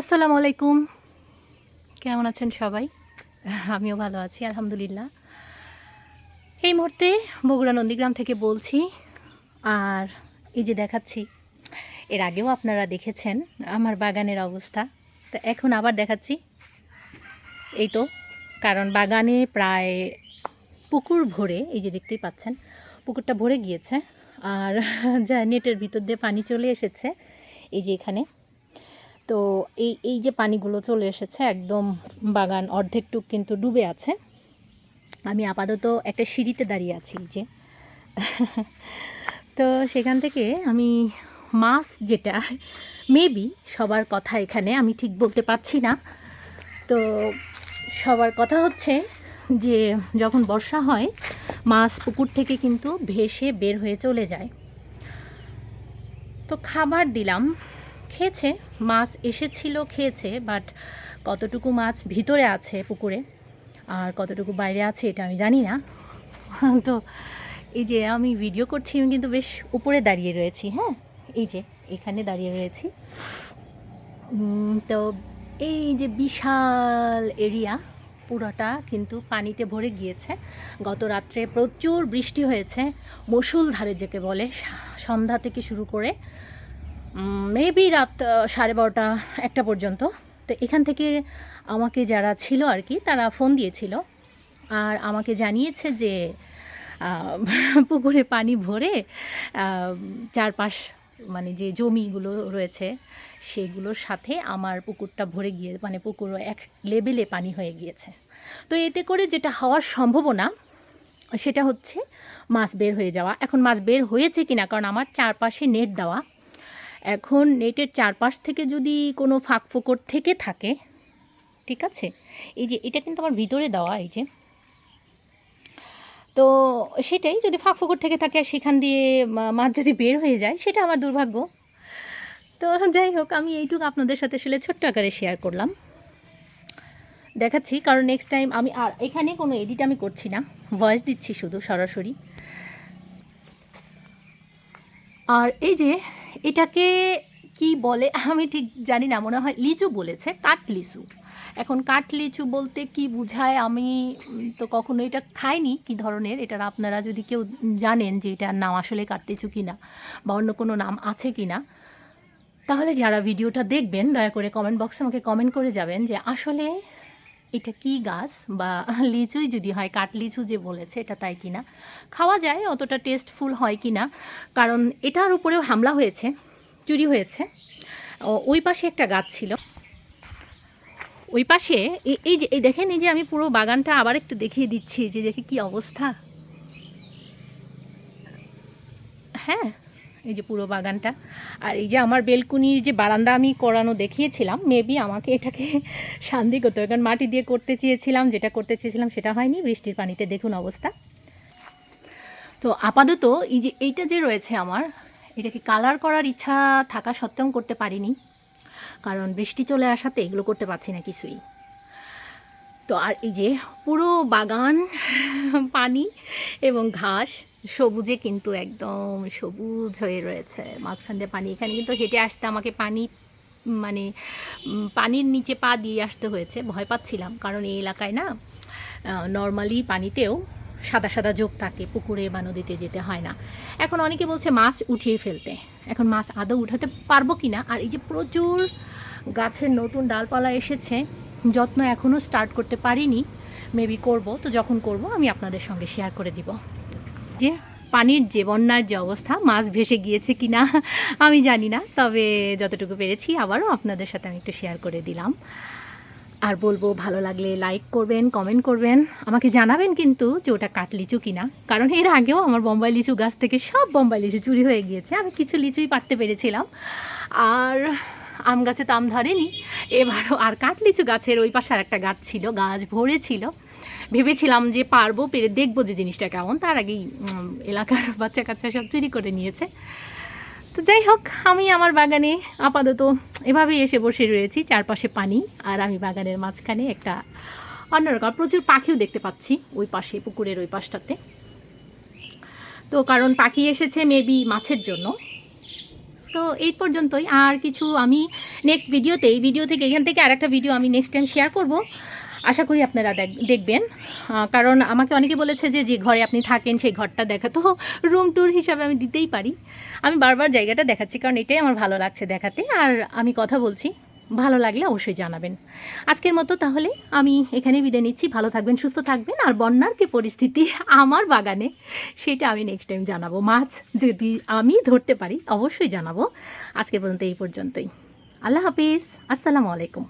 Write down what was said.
আসসালামু আলাইকুম। কেমন আছেন সবাই? আমিও ভালো আছি, আলহামদুলিল্লাহ। এই মুহূর্তে বগুড়া নন্দীগ্রাম থেকে বলছি, আর এই যে দেখাচ্ছি, এর আগেও আপনারা দেখেছেন আমার বাগানের অবস্থা। তো এখন আবার দেখাচ্ছি। এই তো, কারণ বাগানে প্রায় পুকুর ভরে, এই যে দেখতেই পাচ্ছেন, পুকুরটা ভরে গিয়েছে, আর যা নেটের ভিতর দিয়ে পানি চলে এসেছে, এই যে এখানে। তো এই এই যে পানিগুলো চলে এসেছে একদম বাগান অর্ধেকটুক কিন্তু ডুবে আছে। আমি আপাতত একটা সিঁড়িতে দাঁড়িয়ে আছি যে। তো সেখান থেকে আমি মাছ যেটা মেবি সবার কথা এখানে আমি ঠিক বলতে পারছি না। তো সবার কথা হচ্ছে যে যখন বর্ষা হয়, মাছ পুকুর থেকে কিন্তু ভেসে বের হয়ে চলে যায়। তো খাবার দিলাম। খেয়েছে, মাছ এসেছিল খেয়েছে বাট কতটুকু মাছ ভিতরে আছে পুকুরে আর কতটুকু বাইরে আছে এটা আমি জানি না। তো এই যে আমি ভিডিও করছি, আমি কিন্তু বেশ উপরে দাঁড়িয়ে রয়েছি হ্যাঁ? এই যে এখানে দাঁড়িয়ে রয়েছি। তো এই যে বিশাল এরিয়া পুরোটা কিন্তু পানিতে ভরে গিয়েছে। গত রাত্রে প্রচুর বৃষ্টি হয়েছে মুষলধারে যেকে বলে সন্ধ্যা থেকে শুরু করে মেবি রাত সাড়ে বারোটা একটা পর্যন্ত। তো এখান থেকে আমাকে যারা ছিল আর কি, তারা ফোন দিয়েছিল। আর আমাকে জানিয়েছে যে পুকুরে পানি ভরে চারপাশ মানে যে জমিগুলো রয়েছে, সেগুলোর সাথে আমার পুকুরটা ভরে গিয়ে মানে পুকুর এক লেভেলে পানি হয়ে গিয়েছে। তো এতে করে যেটা হওয়ার সম্ভাবনা, সেটা হচ্ছে মাছ বের হয়ে যাওয়া। এখন মাছ বের হয়েছে কিনা, কারণ আমার চারপাশে নেট দেওয়া। এখন নেটের চারপাশ থেকে যদি কোনো ফাঁক ফোকর থেকে থাকে, ঠিক আছে? এই যে এটা কিন্তু আমার ভিতরে দেওয়া, এই যে। তো সেটাই যদি ফাঁক ফোকর থেকে থাকে আর সেখান দিয়ে মাছ যদি বের হয়ে যায়, সেটা আমার দুর্ভাগ্য। তো যাই হোক, আমি এইটুকু আপনাদের সাথে আসলে ছোট্ট আকারে শেয়ার করলাম। দেখাচ্ছি, কারণ নেক্সট টাইম আমি আর এখানে কোনো এডিট আমি করছি না। ভয়েস দিচ্ছি শুধু সরাসরি। আর এই যে এটাকে কি বলে? আমি ঠিক জানি না, মনে হয় লিচু বলেছে কাঠ লিচু এখন কাঠ লিচু বলতে কি বোঝায়? আমি তো কখনো এটা খাইনি, কি ধরনের? এটার আপনারা যদি কেউ জানেন যে এটার নাম আসলে কাঠ লিচু কি না বা অন্য কোনো নাম আছে কি না তাহলে যারা ভিডিওটা দেখবেন, দয়া করে কমেন্ট বক্সে আমাকে কমেন্ট করে যাবেন যে আসলে এটা কি গাছ বা লিচুই যদি হয়, কাঠ লিচু যে বলেছে, এটা তাই কিনা খাওয়া যায়, অতটা টেস্টফুল হয় কিনা কারণ এটার উপরেও হামলা হয়েছে, চুরি হয়েছে। ওই পাশে একটা গাছ ছিল। ওই পাশে এই যে, এই দেখেন, এই যে আমি পুরো বাগানটা আবার একটু দেখিয়ে দিচ্ছি, যে দেখে কি অবস্থা। হ্যাঁ। এই যে পুরো বাগানটা। আর এই যে আমার বেলকুনির যে বারান্দা আমি করানো দেখিয়েছিলাম মেবি আমাকে এটাকে শান্তি করতে হবে কারণ মাটি দিয়ে করতে চেয়েছিলাম, যেটা করতে চেয়েছিলাম সেটা হয়নি, বৃষ্টির পানিতে দেখুন অবস্থা। তো আপাতত এই যে এইটা যে রয়েছে আমার, এটাকে কালার করার ইচ্ছা থাকা সত্ত্বেও করতে পারিনি, কারণ বৃষ্টি চলে আসাতে এগুলো করতে পারছি না কিছুই। তো আর এই যে পুরো বাগান, পানি এবং ঘাস সবুজে কিন্তু একদম সবুজ হয়ে রয়েছে। মাঝখান দিয়ে পানি, এখানে কিন্তু হেঁটে আসতে আমাকে পানি মানে পানির নিচে পা দিয়ে আসতে হয়েছে। ভয় পাচ্ছিলাম, কারণ এই এলাকায় না নর্মালি পানিতেও সাদা সাদা যোগ থাকে, পুকুরে বা নদীতে যেতে হয় না। এখন অনেকে বলছে মাছ উঠিয়ে ফেলতে। এখন মাছ আদৌ উঠাতে পারব কি না আর এই যে প্রচুর গাছের নতুন ডালপালা এসেছে, যত্ন এখনও স্টার্ট করতে পারিনি। মেবি করব, তো যখন করব আমি আপনাদের সঙ্গে শেয়ার করে দিব। যে পানির যে বন্যার যে অবস্থা, মাছ ভেসে গিয়েছে কি না আমি জানি না, তবে যতটুকু পেরেছি আবারও আপনাদের সাথে আমি একটু শেয়ার করে দিলাম। আর বলব, ভালো লাগলে লাইক করবেন কমেন্ট করবেন। আমাকে জানাবেন কিন্তু যে ওটা কাঠ লিচু কিনা, কারণ এর আগেও আমার বোম্বাই লিচু গাছ থেকে সব বোম্বাই লিচু চুরি হয়ে গিয়েছে। আমি কিছু লিচুই পারতে পেরেছিলাম। আর আম গাছে তো আম ধরেনি। এবারও আর কাঠ লিচু গাছের ওই পাশে আর একটা গাছ ছিল, গাছ ভরে ছিল। ভেবেছিলাম যে পারব, পেরে দেখব যে জিনিসটা কেমন। তার আগেই এলাকার বাচ্চা কাচ্চা সব চুরি করে নিয়েছে। তো যাই হোক, আমি আমার বাগানে আপাতত এভাবেই এসে বসে রয়েছি, চারপাশে পানি, আর আমি বাগানের মাঝখানে একটা অন্যরকম, প্রচুর পাখিও দেখতে পাচ্ছি ওই পাশে, পুকুরের ওই পাশটাতে। তো কারণ পাখি এসেছে মেবি মাছের জন্য। তো এই পর্যন্তই, আর কিছু আমি নেক্সট ভিডিওতে এই ভিডিও থেকে এখান থেকে আর একটা ভিডিও আমি নেক্সট টাইম শেয়ার করব। আশা করি আপনারা দেখ- দেখবেন। কারণ আমাকে অনেকে বলেছে যে যে ঘরে আপনি থাকেন, সেই ঘরটা দেখা, তো রুম ট্যুর হিসাবে আমি দিতেই পারি। আমি বারবার জায়গাটা দেখাচ্ছি, কারণ এটাই আমার ভালো লাগছে দেখাতে। আর আমি কথা বলছি, ভালো লাগলে অবশ্যই জানাবেন। আজকের মতো তাহলে আমি এখানে বিদায় নিচ্ছি। ভালো থাকবেন, সুস্থ থাকবেন, আর বন্যার কি পরিস্থিতি আমার বাগানে, সেটা আমি নেক্সট টাইম জানাব। মাছ যদি আমি ধরতে পারি, অবশ্যই জানাব। আজকের পর্যন্ত এই পর্যন্তই। আল্লাহ হাফিজ। আসসালামু আলাইকুম।